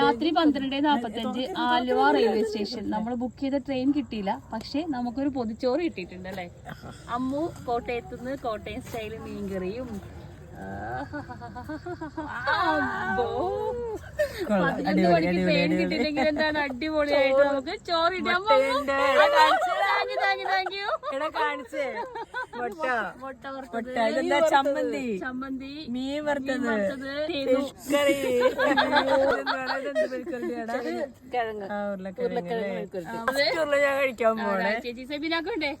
രാത്രി പന്ത്രണ്ട് നാപ്പത്തഞ്ച് ആലുവ റെയിൽവേ സ്റ്റേഷൻ. നമ്മൾ ബുക്ക് ചെയ്ത ട്രെയിൻ കിട്ടിയില്ല. പക്ഷെ നമുക്കൊരു പൊതിച്ചോറ് കിട്ടിയിട്ടുണ്ട് അല്ലേ? അമ്മു കോട്ടയത്തു നിന്ന് കോട്ടയം സ്റ്റൈൽ മീൻകറിയും. പതിനൊന്ന് മണിക്ക് ട്രെയിൻ കിട്ടിയില്ലെങ്കിൽ എന്താണ് അടിപൊളിയായിട്ട് നമുക്ക് ചോറ് എടാ കാണിച്ചേ. മുട്ട. മുട്ട വറുത്തത്. മുട്ട. ഇതെന്താ ചമ്മന്തി? ചമ്മന്തി. മീൻ വറുത്തത്. കറി. ഉരുളക്കിഴങ്ങ്? ഞാൻ കഴിക്കാൻ പോണേ. ചേച്ചി സെബിനാക്കുണ്ടേ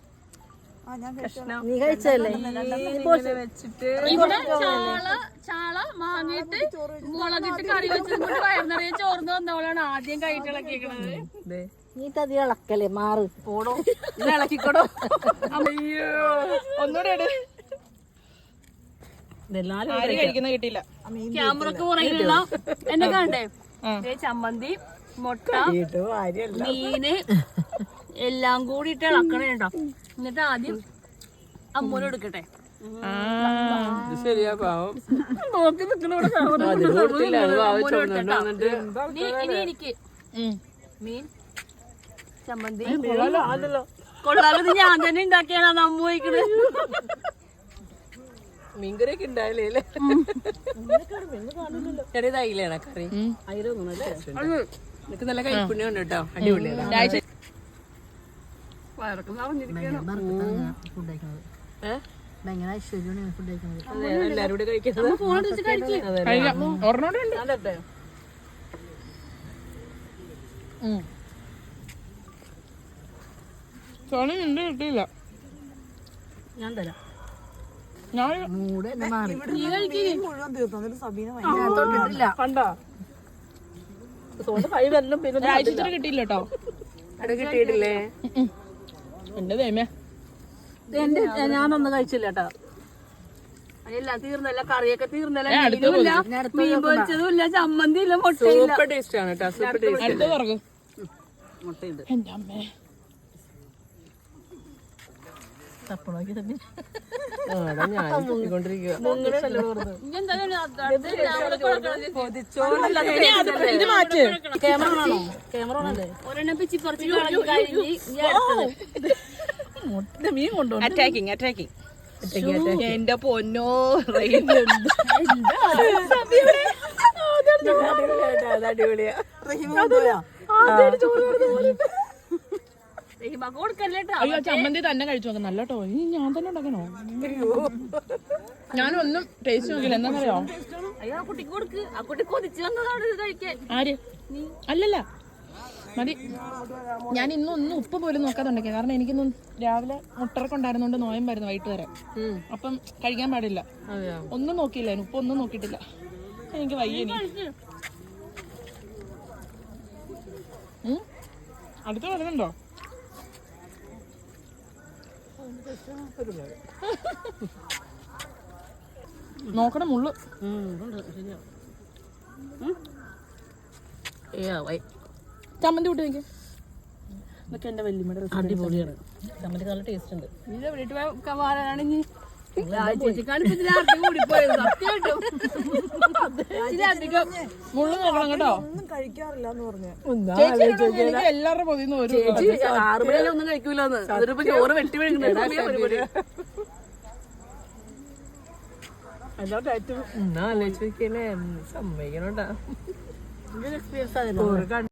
നീ കഴിച്ചല്ലേ ഇങ്ങനെ വെച്ചിട്ട് ഇവിടെ ചാള ചാള മാങ്ങിയിട്ട് മുളകിട്ട് കറി വയറിനിറയെ ചോർന്ന് വന്നവളാണ് ആദ്യം. നീ തതി ഇളക്കല്ലേ? മാറ്. പോടോ. ഇളക്കിക്കോടോ? അയ്യോ ഒന്നുകൂടെ കിട്ടിയില്ല. ക്യാമറക്ക് പുറകിലുള്ള എന്നെ കണ്ടേ ദേ ചമ്മന്തി മുട്ട മീന് എല്ലാം കൂടി ഇട്ട് ഇളക്കണേ കേട്ടോ. എന്നിട്ട് ആദ്യം അമ്മൂനെ ശരിയാ പാവം നോക്കി നിൽക്കണ എനിക്ക്. മീൻ ചമ്മന്തി. ഞാൻ തന്നെ ഉണ്ടാക്കിയാണ് അമ്മ പോയിക്കണത് മീൻകറിയൊക്കെ ഉണ്ടായില്ലേ കറി. നല്ല കൈപ്പുണ്യം ഉണ്ട് കേട്ടോ. അടിപൊളിയാണ് വയറൊക്കെ നിറഞ്ഞിരിക്കണം ഫുഡ് കഴിക്കുന്നത് ഏ? ഭയങ്കര ഐശ്വര്യമാണ് ഫുഡ് കഴിക്കുന്നത്. അതെ എല്ലാരും കൂടെ കഴിക്കുന്നത് ഫോൺ എടുത്ത് കഴിക്കും അതെ കിട്ടിയില്ല. ഞാൻ തരാം. കിട്ടിയില്ല കേട്ടോ. അത് കിട്ടിയിട്ടില്ലേ? എന്റെ ദൈമേ എന്റെ ഞാനൊന്നും കഴിച്ചില്ല കേട്ടോ. എല്ലാം തീർന്നല്ല കറിയൊക്കെ തീർന്നല്ല. മീൻ പൊരിച്ചതും ഇല്ല ചമ്മന്തി ഇല്ല മുട്ടയില്ല. സൂപ്പർ ടേസ്റ്റ് ആണ് കേട്ടോ സൂപ്പർ ടേസ്റ്റ് മുട്ടയുണ്ട് എന്റെ അമ്മേ. ക്യാമറ ക്യാമറ ഒരെണ്ണം പിച്ചി പറിച്ച് കളഞ്ഞ് കഴിഞ്ഞ്. മീൻ കൊണ്ടുപോകും അറ്റാക്കിങ് അറ്റാക്കിങ് എന്റെ പൊന്നോ. അയ്യോ ചമ്മന്തി തന്നെ കഴിച്ചു നോക്കാം. നല്ല കേട്ടോ ഇനി ഞാൻ തന്നെ ഉണ്ടാക്കണോ? ഞാനൊന്നും ടേസ്റ്റ് നോക്കില്ല എന്താണെന്നറിയോ അയ്യോ കുട്ടിക്ക് കൊടുക്ക്. ആ കുട്ടി കൊതിച്ച് വന്നതാണ് കഴിക്കാൻ. ആര്? അല്ലല്ല. മതി. ഞാൻ ഇന്നും ഒന്നും ഉപ്പ് പോലും നോക്കാതെ ഉണ്ടാക്കിയ കാരണം എനിക്കൊന്നും രാവിലെ മുട്ടറൊക്കെ ഉണ്ടായിരുന്നോണ്ട് നോയമ്പായിരുന്നു വൈകിട്ട് വരെ. അപ്പം കഴിക്കാൻ പാടില്ല. ഒന്നും നോക്കിയില്ല ഉപ്പ് ഒന്നും നോക്കിയിട്ടില്ല. എനിക്ക് വയ്യ? അടുത്ത് വരുന്നുണ്ടോ? നോക്കണം മുള്ളു. ചമ്മന്തി കൂട്ടി നിൽക്കും ഇതൊക്കെ എന്റെ വല്യമ്മയുടെ അടിപൊളിയാണ്. ചമ്മന്തി നല്ല ടേസ്റ്റ് ഉണ്ട്. ഇത് എല്ലാവരുടെ പൊതിന്ന് ഒരു ആറ് മണിയല്ല ഒന്നും കഴിക്കൂലെന്ന്. അതിനിപ്പോ ചോറ് വെട്ടി വീഴുന്നുണ്ട് എന്നാ ആലോചിച്ച് നോക്കിയല്ലേ? സമ്മതിക്കണോട്ടാ. എക്സ്പീരിയൻസ് ആയിരുന്നു